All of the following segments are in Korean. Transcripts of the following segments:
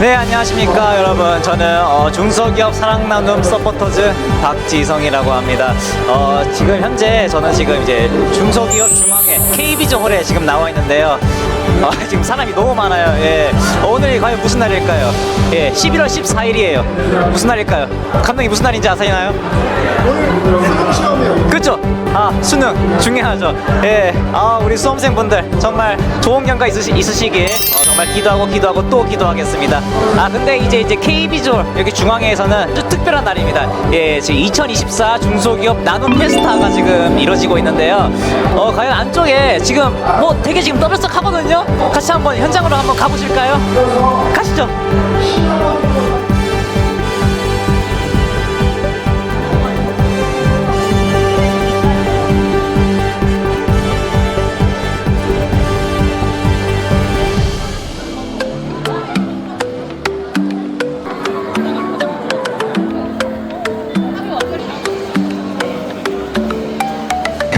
네 안녕하십니까 여러분. 저는 어, 중소기업 사랑 나눔 서포터즈 박지성이라고 합니다. 어, 지금 현재 저는 지금 이제 중소기업 중앙회 KB조 홀에 지금 나와 있는데요 어, 지금 사람이 너무 많아요 예. 어, 오늘이 과연 무슨 날일까요 예, 11월 14일이에요 무슨 날일까요 감독님 무슨 날인지 아시나요? 그쵸? 아 수능 중요하죠. 예, 아 우리 수험생분들 정말 좋은 경과 있으시, 있으시길 어, 정말 기도하고 기도하고 또 기도하겠습니다. 아 근데 이제 이제 KB졸 여기 중앙회에서는 아주 특별한 날입니다. 예, 지금 2024 중소기업 나눔 페스타가 지금 이루어지고 있는데요. 어 과연 안쪽에 지금 뭐 되게 지금 떠들썩하거든요. 같이 한번 현장으로 한번 가보실까요? 가시죠.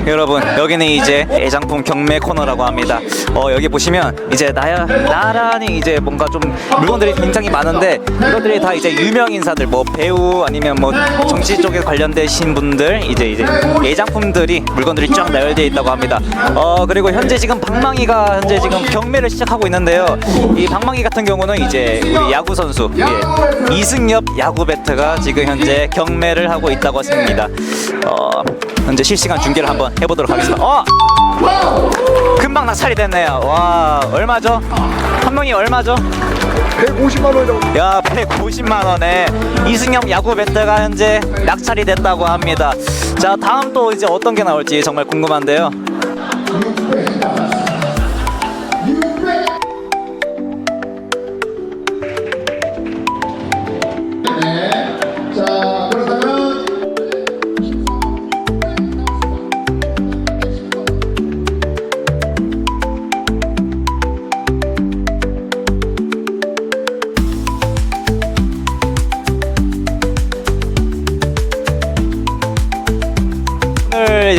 여러분 여기는 이제 애장품 경매 코너라고 합니다. 어 여기 보시면 이제 나야 나란히 이제 뭔가 좀 물건들이 굉장히 많은데 이것들이 다 이제 유명 인사들 뭐 배우 아니면 뭐 정치 쪽에 관련되신 분들 이제 이제 애장품들이 물건들이 쫙 나열되어 있다고 합니다. 어 그리고 현재 지금 방망이가 현재 지금 경매를 시작하고 있는데요. 이 방망이 같은 경우는 이제 우리 야구 선수 예, 이승엽 야구 배트가 지금 현재 경매를 하고 있다고 했습니다. 어 현재 실시간 중계를 한번 해보도록 하겠습니다. 어! 금방 낙찰이 됐네요. 와, 얼마죠? 한 명이 얼마죠? 150만 원 정도. 야, 150만 원에 이승엽 야구 배트가 현재 낙찰이 됐다고 합니다. 자, 다음 또 이제 어떤 게 나올지 정말 궁금한데요.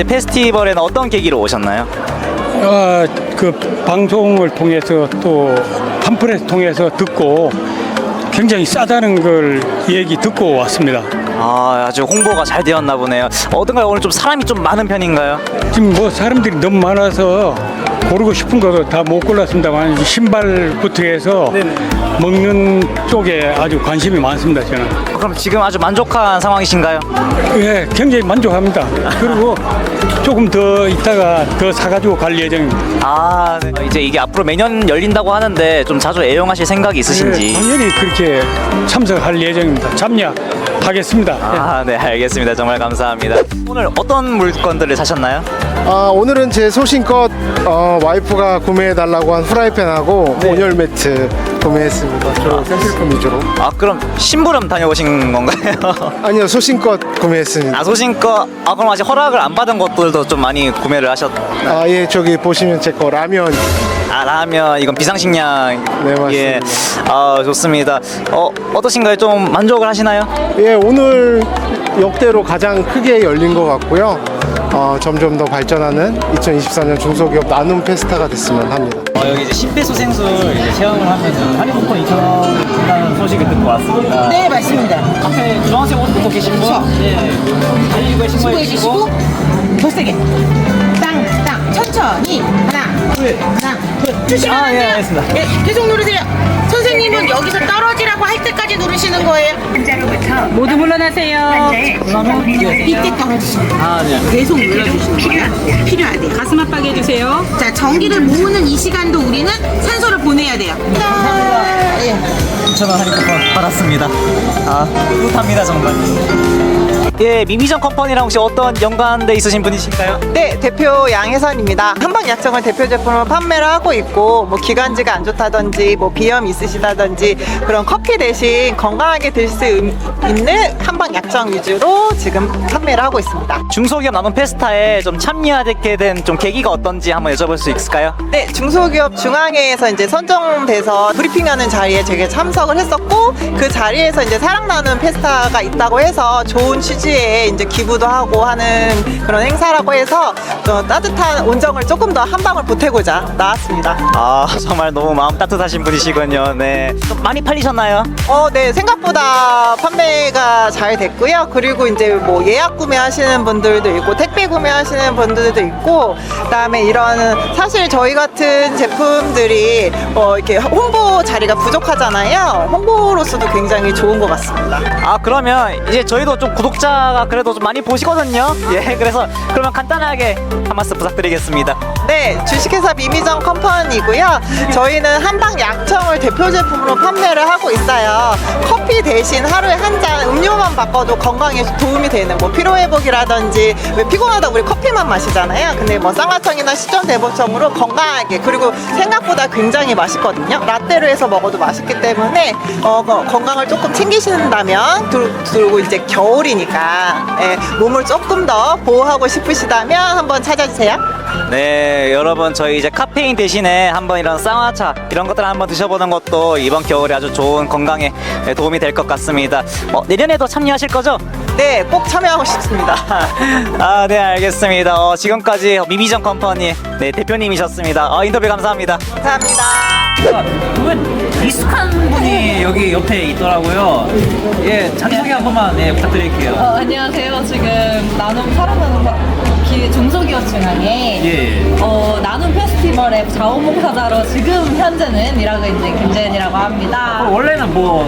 이제 페스티벌에는 어떤 계기로 오셨나요? 아, 그 방송을 통해서 또 팜플렛 통해서 듣고 굉장히 싸다는 걸 얘기 듣고 왔습니다. 아, 아주 홍보가 잘 되었나 보네요. 어떤가요? 오늘 좀 사람이 좀 많은 편인가요? 지금 뭐 사람들이 너무 많아서 고르고 싶은 거도 다못 골랐습니다만 신발부터 해서 먹는 쪽에 아주 관심이 많습니다 저는. 그럼 지금 아주 만족한 상황이신가요? 예, 굉장히 만족합니다. 그리고 조금 더 있다가 더 사가지고 갈 예정입니다. 아, 네. 이제 이게 앞으로 매년 열린다고 하는데 좀 자주 애용하실 생각이 예, 있으신지? 당연히 그렇게 참석할 예정입니다. 참여하겠습니다. 예. 아, 네, 알겠습니다. 정말 감사합니다. 오늘 어떤 물건들을 사셨나요? 아, 오늘은 제 소신껏 어, 와이프가 구매해 달라고 한 프라이팬하고 온열 매트 구매했습니다. 주로 생필품 위주로. 아, 그럼 심부름 다녀오신 건가요? 아니요, 소신껏 구매했습니다. 아, 소신껏, 아, 그럼 아직 허락을 안 받은 것들도 좀 많이 구매를 하셨, 아, 예, 저기 보시면 제 거 라면. 아, 라면, 이건 비상식량. 네, 맞습니다. 예. 아, 좋습니다. 어, 어떠신가요? 좀 만족을 하시나요? 예, 오늘 역대로 가장 크게 열린 것 같고요. 어, 점점 더 발전하는 2024년 중소기업 나눔 페스타가 됐으면 합니다. 어, 여기 이제 심폐소생술 이제 체험을 하면은 할인 쿠폰 2,000원 준다는 소식을 듣고 왔습니다. 네 맞습니다. 앞에 주황색 옷 입고 계신 분. 네, 달리고에 신고해 주시고 더 세게 땅, 땅 천천히 하나, 둘, 하나, 둘 주시면 아, 안 예, 돼요. 알겠습니다. 예, 계속 누르세요. 선생님은 여기서 떨어지라고 할 때까지 누르시는 거예요. 모두 물러나세요. 그러면 이때 떨어지시면. 아, 네. 계속 눌러주시는 거예요. 필요하대. 가슴 압박 해주세요. 자, 전기를 모으는 이 시간도 우리는 산소를 보내야 돼요. 예. 2,000원 할인 쿠폰 받았습니다. 아, 뿌듯합니다, 정말. 예, 미미전 컴퍼니랑 혹시 어떤 연관돼 있으신 분이실까요? 네, 대표 양혜선입니다. 한방 약정을 대표 제품으로 판매를 하고 있고, 뭐 기관지가 안 좋다든지, 뭐 비염 있으시다든지 그런 커피 대신 건강하게 들수 있는 한방 약정 위주로 지금 판매를 하고 있습니다. 중소기업 나눔 페스타에 좀 참여하게 된 좀 계기가 어떤지 한번 여쭤볼 수 있을까요? 네, 중소기업 중앙회에서 이제 선정돼서 브리핑하는 자리에 제가 참석을 했었고, 그 자리에서 이제 사랑 나눔 페스타가 있다고 해서 좋은 취지 복지에 이제 기부도 하고 하는 그런 행사라고 해서 또 따뜻한 온정을 조금 더 한 방울 보태고자 나왔습니다. 아 정말 너무 마음 따뜻하신 분이시군요. 네. 좀 많이 팔리셨나요? 어, 네. 생각보다 판매가 잘 됐고요. 그리고 이제 뭐 예약 구매하시는 분들도 있고, 택배 구매하시는 분들도 있고, 그다음에 이런 사실 저희 같은 제품들이 어, 이렇게 홍보 자리가 부족하잖아요. 홍보로서도 굉장히 좋은 것 같습니다. 아 그러면 이제 저희도 좀 구독자 가 그래도 좀 많이 보시거든요. 예, 그래서 그러면 간단하게 한 말씀 부탁드리겠습니다. 네, 주식회사 미미정 컴퍼니고요. 저희는 한방 약청을 대표 제품으로 판매를 하고 있어요. 커피 대신 하루에 한 잔 음료만 바꿔도 건강에 도움이 되는 뭐 피로 회복이라든지 왜 피곤하다 우리 커피만 마시잖아요. 근데 뭐 쌍화청이나 시전 대보청으로 건강하게 그리고 생각보다 굉장히 맛있거든요. 라떼로 해서 먹어도 맛있기 때문에 어, 거- 건강을 조금 챙기신다면 두- 그리고 이제 겨울이니까 예, 몸을 조금 더 보호하고 싶으시다면 한번 찾아주세요. 네, 여러분 저희 이제 카페인 대신에 한번 이런 쌍화차 이런 것들 한번 드셔보는 것도 이번 겨울에 아주 좋은 건강에 도움이 될 것 같습니다. 어, 내년에도 참여하실 거죠? 네, 꼭 참여하고 싶습니다. 아, 네, 알겠습니다. 어, 지금까지 미미전 컴퍼니 네, 대표님이셨습니다. 어, 인터뷰 감사합니다. 감사합니다. 익숙한 분이 여기 옆에 있더라고요. 예, 자기소개 한 번만 네, 부탁드릴게요. 어, 안녕하세요. 지금 나눔 바- 기 중소기업 중앙에 예. 어, 나눔 페스티벌의 자원봉사자로 지금 현재는 일하고 있는 김재은이라고 합니다. 원래는 뭐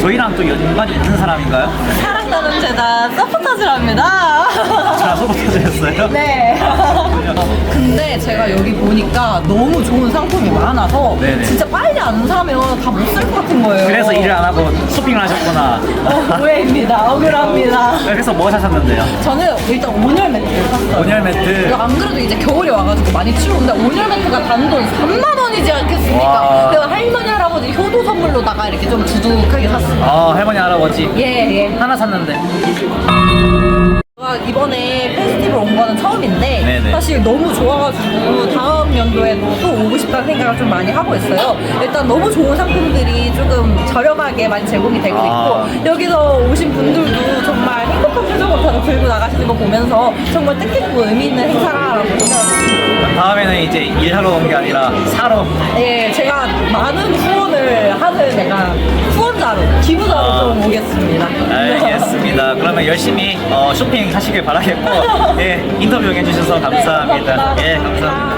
저희랑 또 연관이 있는 사람인가요? 사랑 나눔 재단 서포터즈랍니다. 자, 소개해주셨어요? 네. 근데 제가 여기 보니까 너무 좋은 상품이 많아서 네네. 진짜 빨리 안 사면 다 못 쓸 것 같은 거예요. 그래서 일을 안 하고 쇼핑을 하셨구나. 어, 오해입니다. 억울합니다. 그래서 뭐 사셨는데요? 저는 일단 매트를 샀어요. 온열 매트. 안 그래도 이제 겨울이 와가지고 많이 추운데 온열 매트가 단돈 3만 원이지 않겠습니까? 와. 내가 할머니 할아버지 효도 선물로다가 이렇게 좀 두둑하게 샀습니다. 아, 할머니, 할아버지. 예 예. 하나 샀는데. 제가 이번에 페스티벌 온 거는 처음인데 네네. 사실 너무 좋아가지고 다음 연도에도 또 오고 싶다는 생각을 좀 많이 하고 있어요. 일단 너무 좋은 상품들이 조금 저렴하게 많이 제공이 되고 아. 있고 여기서 오신 분들도 정말 행복한 표정을 다들 들고 나가시는 거 보면서 정말 뜻깊고 의미 있는 행사라고 생각합니다. 다음에는 이제 일하러 온 게 아니라 사러. 예, 제가 많은 후원 을 하는 내가 후원자로, 기부자로 아. 좀 오겠습니다. 알겠습니다. 그러면 열심히 어, 쇼핑 하시길 바라겠고, 예, 인터뷰 해주셔서 감사합니다. 예, 감사합니다.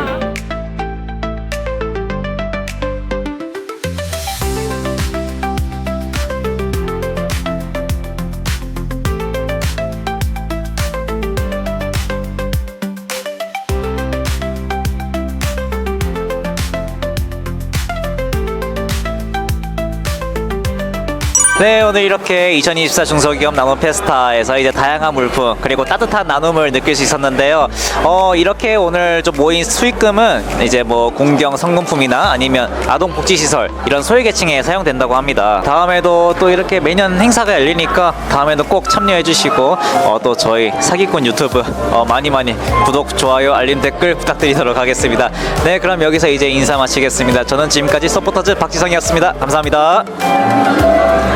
네, 오늘 이렇게 2024 중소기업 나눔 페스타에서 이제 다양한 물품 그리고 따뜻한 나눔을 느낄 수 있었는데요. 어, 이렇게 오늘 좀 모인 수익금은 이제 뭐 공경 성금품이나 아니면 아동 복지 시설 이런 소외계층에 사용된다고 합니다. 다음에도 또 이렇게 매년 행사가 열리니까 다음에도 꼭 참여해 주시고 어, 또 저희 사기꾼 유튜브 어, 많이 많이 구독, 좋아요, 알림 댓글 부탁드리도록 하겠습니다. 네, 그럼 여기서 이제 인사 마치겠습니다. 저는 지금까지 서포터즈 박지성이었습니다. 감사합니다.